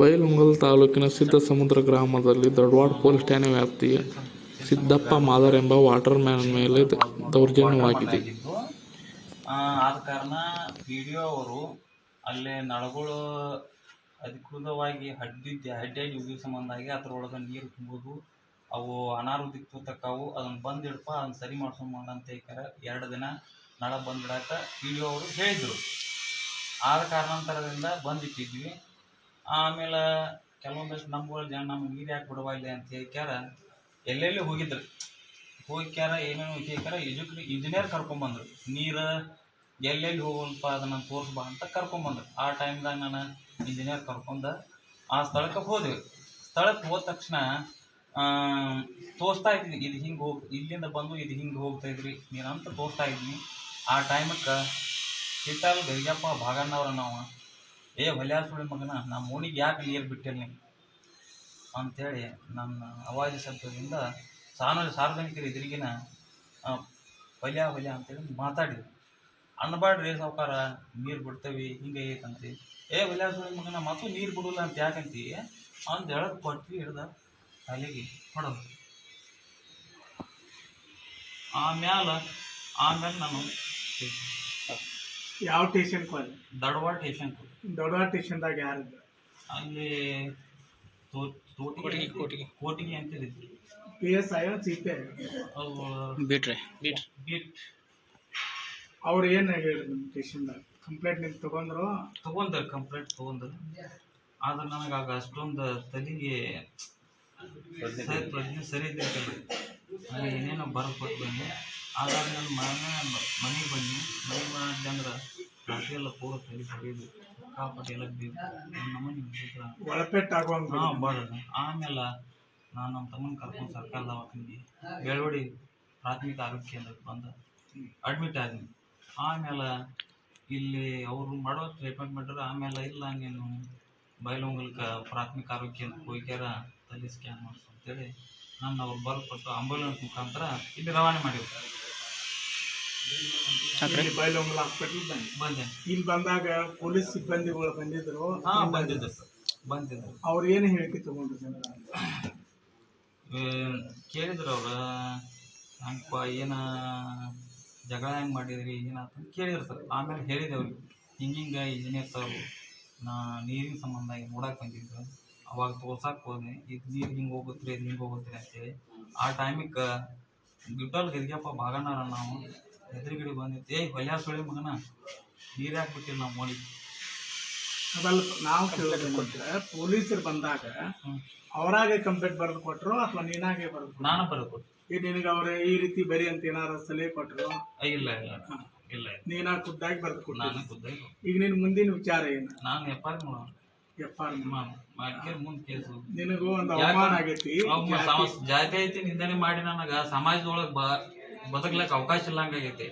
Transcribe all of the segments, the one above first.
ಬೈಲಹೊಂಗಲ ತಾಲೂಕಿನ ಸಿದ್ದಸಮುದ್ರ ಗ್ರಾಮದಲ್ಲಿ ದೊಡ್ಡವಾಡ ಪೊಲೀಸ್ ಠಾಣೆ ವ್ಯಾಪ್ತಿಯ ಸಿದ್ದಪ್ಪ ಮಾದರ್ ಎಂಬ ವಾಟರ್ ಮ್ಯಾನ್ ಮೇಲೆ ದೌರ್ಜನ್ಯವಾಗಿದೆ. ಆದ ಕಾರಣ ಡಿ ಅವರು ಅಲ್ಲೇ ನಳಗಳು ಅಧಿಕೃತವಾಗಿ ಹಡ್ಡಿದ್ದೆ ಹಡ್ಡಿಯಾಗಿ ಉಗಿ ಸಂಬಂಧಾಗಿ ಅದರೊಳಗೆ ನೀರು ತುಂಬೋದು, ಅವು ಅನಾರೋಗ್ಯಕ್ಕೆ ತೂತಕ್ಕಾವು ಅದನ್ನ ಬಂದಿಡಪ್ಪ, ಅದನ್ನ ಸರಿ ಮಾಡ್ಸೋಣ ಅಂತ ಎರಡು ದಿನ ನಳ ಬಂದಿಡಕ್ಕೆ ಡಿ ಅವರು ಹೇಳಿದರು. ಆದ ಕಾರಣಾಂತರದಿಂದ ಬಂದಿಟ್ಟಿದ್ವಿ. ಆಮೇಲೆ ಕೆಲವೊಂದಷ್ಟು ನಮ್ಗಳು ಜನ ನಮ್ಗೆ ನೀರು ಯಾಕೆ ಬಿಡುವ ಇಲ್ಲ ಅಂತ ಹೇಳ್ಕ್ಯಾರ, ಎಲ್ಲೆಲ್ಲಿ ಹೋಗಿದ್ರು. ಹೋಗ್ಯಾರ ಏನೇನು ಕೇಳ್ಕ್ಯಾರ, ಎಜುಕ್ ಇಂಜಿನಿಯರ್ ಕರ್ಕೊಂಬಂದ್ರು. ನೀರು ಎಲ್ಲೆಲ್ಲಿ ಹೋಗಲ್ಪ ಅದನ್ನ ತೋರಿಸ್ಬಾ ಅಂತ ಕರ್ಕೊಂಬಂದ್ರು. ಆ ಟೈಮ್ದಾಗ ನಾನು ಇಂಜಿನಿಯರ್ ಕರ್ಕೊಂಡು ಆ ಸ್ಥಳಕ್ಕೆ ಹೋದ್ವಿ ಸ್ಥಳಕ್ಕೆ ಹೋದ ತಕ್ಷಣ ತೋರಿಸ್ತಾ ಇದ್ದೀನಿ, ಇದು ಹಿಂಗೆ ಹೋಗಿ, ಇಲ್ಲಿಂದ ಬಂದು ಇದು ಹಿಂಗೆ ಹೋಗ್ತಾ ಇದ್ರಿ, ನೀನಂತ ತೋರಿಸ್ತಾ ಇದ್ದೀನಿ. ಆ ಟೈಮಕ್ಕೆ ಹಿಟ್ಟಲ್ ಗರಿಯಪ್ಪ ಭಾಗಣ್ಣವ್ರ ನಾವು. ಏ ಹೊಲ್ಯಾರ ಸುಳಿ ಮಗನ ನಮ್ಮ ಓಣಿಗೆ ಯಾಕೆ ನೀರು ಬಿಟ್ಟಿಲ್ಲ ನೀವು ಅಂಥೇಳಿ ನನ್ನ ಅವಾಜಿ ಶಬ್ದದಿಂದ ಸಾನ ಸಾರ್ವಜನಿಕರ ಎದುರಿಗಿನ ಹೊಲ್ಯ ಹೊಲ್ಯ ಅಂತೇಳಿ ಮಾತಾಡಿದ್ರು. ಅನ್ಬಾಡ್ರಿ ಸಾವುಕಾರ, ನೀರು ಬಿಡ್ತೇವಿ, ಹಿಂಗೆ ಐತಂತಿ ಏ ಹೊಲ್ಯಾರ ಸುಳಿ ಮಗನ, ಮತ್ತು ನೀರು ಬಿಡೋಲ್ಲ ಅಂತ ಯಾಕಂತಿ? ಅಂತ ಹೇಳೋದು ಕೊಟ್ವಿ, ಹಿಡ್ದ ಅಲ್ಲಿಗೆ ಹೊಡೋದು. ಆಮ್ಯಾಲ ಆಮೇಲೆ ನಾನು ಯಾವ ಸ್ಟೇಷನ್ ಹೋದ ಟೇಷನ್ ಸ್ಟೇಷನ್ ದೊಡ್ಡ ಟೇಷನ್ದಾಗ ಯಾರಿದ್ರು? ಅಲ್ಲಿ ತೋ- ತೋಟಿಗೆ ಕೋಟಿಗೆ ಅಂತ ಹೇಳಿದ್ರು P S I C P I ಅದು ಬಿಟ್ರೆ ಬಿಟ್ ಬಿಟ್. ಅವ್ರು ಏನು ಹೇಳಿದ್ರು ನಿಮ್ಮ ಟೇಷನ್ದಾಗ ಕಂಪ್ಲೇಂಟ್ ನೀವು ತಗೊಂಡ್ರು? ತಗೊಂಡ್ರು ಕಂಪ್ಲೇಂಟ್ ತಗೊಂಡ್ರು. ಆದ್ರೆ ನನಗೆ ಆಗ ಅಷ್ಟೊಂದು ತಲೆಗೆ ಸರಿ ಪ್ರಜ್ಞೆ ಸರಿ ಇದ್ದಿರ್ತಿಲ್ಲ ನಾನು ಏನೇನೋ ಬರ್ಕೊಟ್ಟು ಬನ್ನಿ ಆದಾಗ ನನ್ನ ಮನೆ ಮನೆಗೆ ಬನ್ನಿ ಬಂದೆ. ಎಲ್ಲ ಪೂರ ಬಿದ್ರ ಒಳಪೆಟ್ಟು ಆಗುವಂಗ ಹಾಂ ಭಾಳ ಆಮೇಲೆ ನಾನು ನಮ್ಮ ತಮ್ಮನ ಕರ್ಕೊಂಡು ಸರ್ಕಾರ ದವಾಖಾನಿಗೆ ಬೆಳವಡಿ ಪ್ರಾಥಮಿಕ ಆರೋಗ್ಯ ಕೇಂದ್ರಕ್ಕೆ ಬಂದ. ಅಡ್ಮಿಟ್ ಆದ್ನಿ. ಆಮೇಲೆ ಇಲ್ಲಿ ಅವರು ಮಾಡೋ ಟ್ರೀಟ್ಮೆಂಟ್ ಮಾಡ್ರೆ ಆಮೇಲೆ ಇಲ್ಲ ನೀನು ಬೈಲೊಂಗಲ್ಕ ಪ್ರಾಥಮಿಕ ಆರೋಗ್ಯ ಕೇಂದ್ರಕ್ಕೆ ಹೋಗ್ಯಾರ ತಲೆ ಸ್ಕ್ಯಾನ್ ಮಾಡಿಸು ಅಂತೇಳಿ ನಾನು ಅವ್ರು ಬರ್ಕೊಟ್ಟು ಆಂಬುಲೆನ್ಸ್ ಮುಖಾಂತರ ಇಲ್ಲಿ ರವಾನೆ ಇಲ್ಲಿ ಬೈಲೊಂಗಲ ಹಾಸ್ಪಿಟಲ್ ಬಂದೆ. ಬಂದೆ. ಇಲ್ಲಿ ಬಂದಾಗ ಪೊಲೀಸ್ ಸಿಬ್ಬಂದಿಗಳು ಬಂದಿದ್ರು. ಹಾಂ ಬಂದಿದ್ದೆ ಸರ್. ಬಂದಿದ್ದರು ಅವ್ರು ಏನು ಹೇಳಿಕೆ ತಗೊಂಡ್ರು ಕೇಳಿದ್ರು ಅವ್ರು. ಹಂಗಪ್ಪ ಏನ ಜಗಳ ಹೆಂಗೆ ಮಾಡಿದ್ರಿ ಏನಾಯ್ತು ಅಂತ ಕೇಳಿದ್ರು ಸರ್. ಆಮೇಲೆ ಹೇಳಿದೆ ಅವ್ರಿಗೆ. ಹಿಂಗೆ ಹಿಂಗೆ ಇಂಜಿನಿಯರ್ ಸರ್ ನಾ ನೀರಿನ ಸಂಬಂಧ ನೋಡಕ್ಕೆ ಬಂದಿದ್ರು. ಅವಾಗ ತೋರ್ಸಕ್ಕೆ ಹೋದೆ. ಇದು ನೀರು ಹಿಂಗೆ ಹೋಗುತ್ತೆ ಇದು ಹಿಂಗೆ ಹೋಗುತ್ತೆ ಅಂತೇಳಿ. ಆ ಟೈಮಿಗೆ ಗಿಟ್ಟಲ್ ಗದಿಗೆಪ್ಪ ಭಾಗನಾರ ನಾವು ಎದುರುಗಡೆ ಬಂದಿತ್ತು ಏಯ್ ಸುಳಿ ಮಗನ. ನೀರು ಹಾಕ್ಬಿಟ್ಟಿಲ್ಲ ನಾವು ಮೋಡಿ ಅದಲ್ಲ ನಾವು ಕೇಳಿದ್ರೆ ಪೊಲೀಸರು ಬಂದಾಗ ಅವರಾಗೆ ಕಂಪ್ಲೇಂಟ್ ಬರೆದು ಕೊಟ್ರು ಅಥವಾ ನೀನಾಗೆ ಬರೆದು ನಾನು ಬರೋದು ಈಗ ನಿನಗೆ ಅವ್ರ ಈ ರೀತಿ ಬರಿ ಅಂತ ಏನಾರ ಸಲಹೆ ಕೊಟ್ರು? ಇಲ್ಲ ಇಲ್ಲ. ಇಲ್ಲ ನೀನಾ ಖುದ್ದಾಗಿ ಬರೆದು ಕೊಟ್ಟು ನಾನು ಖುದ್ದಾಗಿ ಈಗ ನಿನ್ ಮುಂದಿನ ವಿಚಾರ ಏನು? ನಾನು ಎಪ್ಪಾರ್ ನೋಡೋಣ ಎಫ್ ಆರ್ ಮುಂದ್ ಕೇಸು. ನಿನಗೂ ಒಂದು? ಅವಮಾನ ಆಗೈತಿ. ಜಾತಿ ಐತಿ ನಿಂದನೆ ಮಾಡಿ ನನಗ. ಸಮಾಜದೊಳಗೆ ಬ. ಬದುಕ್ಲಕ್ ಅವಕಾಶ ಇಲ್ಲಂಗಾಗೈತಿ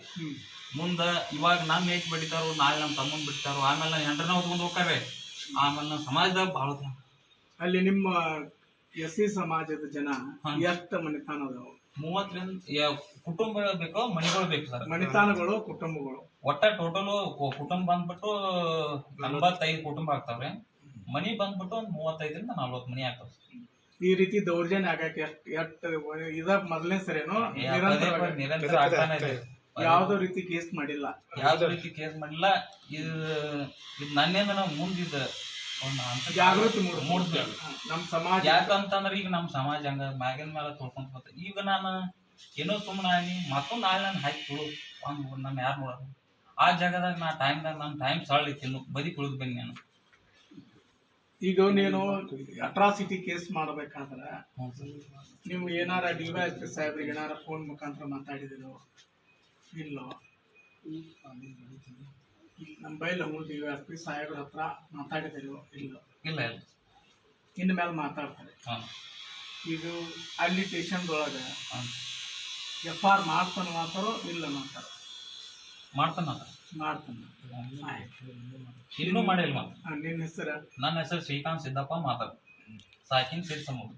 ಮುಂದೆ ಇವಾಗ ನಮ್ಮ ಏಟ್ ಬಿಡ್ತಾರೋ ನಾಳೆ ನಮ್ಮ ತಮ್ಮನ್ ಬಿಡ್ತಾರೋ ಆಮೇಲೆ ನನ್ನ ಹೆಂಡ್ರನ್ನ ಹೊತ್ಕೊಂಡ್ ಹೋಗ್ತಾವೆ. ಆಮೇಲೆ ನಮ್ಮ ಸಮಾಜದಾಗ ಭಾಳ ಅಲ್ಲಿ ನಿಮ್ಮ ಎಸ್ ಸಿ ಸಮಾಜದ ಜನ. ಎಷ್ಟು ಮನೆತಾನ ಅದಾವ ಮೂವತ್ತರಿಂದ ಕುಟುಂಬಗಳು ಕುಟುಂಬ ಬೇಕೋ ಮನೆಗಳು ಬೇಕು ಸರ್. ಮನೆತಾನಗಳು ಕುಟುಂಬಗಳು? ಒಟ್ಟ ಟೋಟಲ್ ಕುಟುಂಬ ಬಂದ್ಬಿಟ್ಟು ನಲವತ್ತೈದು ಕುಟುಂಬ ಆಗ್ತಾವ್ರೆ. ಮನಿ ಬಂದ್ಬಿಟ್ಟು ಒಂದ್ ಮೂವತ್ತೈದರಿಂದ ನಲ್ವತ್ತು ಮನಿ ಆಗ್ತಾವ ಈ ರೀತಿ ದೌರ್ಜನ್ಯ ಆಗಕ್ಕೆ ಎಷ್ಟು ಎಷ್ಟು ಇದ ಮೊದಲನೇ ಸರೇನು ಪದೇ ನಿರಂತರ ಪದೇ ಆಗ್ತಾನೆ ಇದೆ. ಯಾವ್ದೋ ರೀತಿ ಕೇಸ್ ಮಾಡಿಲ್ಲ. ಯಾವ್ದೋ ರೀತಿ ಕೇಸ್ ಮಾಡಿಲ್ಲ. ಇದು ಇದು ನನ್ನಿಂದ ನಾವು ಮುಂದಿದ್ದ ಜಾಗೃತಿ ಮೂಡ್- ಮೂಡಿಸ್ಬೇಕು ನಮ್ಮ ನಮ್ ಸಮಾಜ. ಯಾಕಂತಂದ್ರೆ ಈಗ ನಮ್ಮ ಸಮಾಜ ಹಂಗ ಮ್ಯಾಗಿನ ಮೇಲೆ ತೊಳ್ಕೊಂತ ಬರ್ತದೆ. ಈಗ ನಾನು ಏನೋ ಸುಮ್ಮನೆ ಆಗಿ ಮತ್ತೊಂದು ನಾಳೆ ನಾನು ಹಾಕಿ ತುಳು ಒಂದು ನಮ್ಮ ಯಾರು ನೋಡೋದು ಆ ಜಾಗದಾಗ ನಾ ಟೈಮ್ದಾಗ ನನ್ನ ಟೈಮ್ ಸಳ್ಳಿತ್ತು ಇನ್ನು ಬದಿ ಕುಳಿದು ಬನ್ನಿ ನಾನು. ಈಗ ನೀನು ಅಟ್ರಾಸಿಟಿ ಕೇಸ್ ಮಾಡ್ಬೇಕಂದ್ರೆ ನೀವು ಏನಾರ ಡಿ ವೈ ಎಸ್ ಪಿ ಸಾಹೇಬ್ರಿಗೆ ಏನಾರ ಫೋನ್ ಮುಖಾಂತರ ಮಾತಾಡಿದಿರೋ ಇಲ್ಲೋ? ನಮ್ಮ ಬೈಲ್ ಡಿ ವೈ ಎಸ್ ಪಿ ಸಾಹೇಬ್ರ ಹತ್ರ ಮಾತಾಡಿದಿರೋ ಇಲ್ಲೋ? ಇಲ್ಲ ಇಲ್ಲ. ಇನ್ನು ಮೇಲೆ ಮಾತಾಡ್ತಾರೆ. ಇದು ಅಲ್ಲಿ ಸ್ಟೇಷನ್ದೊಳಗೆ ಹಾಂ. ಎಫ್ ಆರ್ ಮಾಡ್ತಾನೆ ಮಾತಾರೋ ಇಲ್ಲ ಮಾತಾರೋ ಮಾಡ್ತಾನ ಮಾಡ್ತಾನೆ. ಇನ್ನೂ ಮಾಡಿಲ್ಲ ಮತ್ತೆ ನಿನ್ನ ಹೆಸರು? ನನ್ನ ಹೆಸರು ಶ್ರೀಕಾಂತ್ ಸಿದ್ದಪ್ಪ ಮಾತಾಡ್ತೀನಿ ಸಾಕಿನ್ ಸಿರ್ ಸಮೂಹ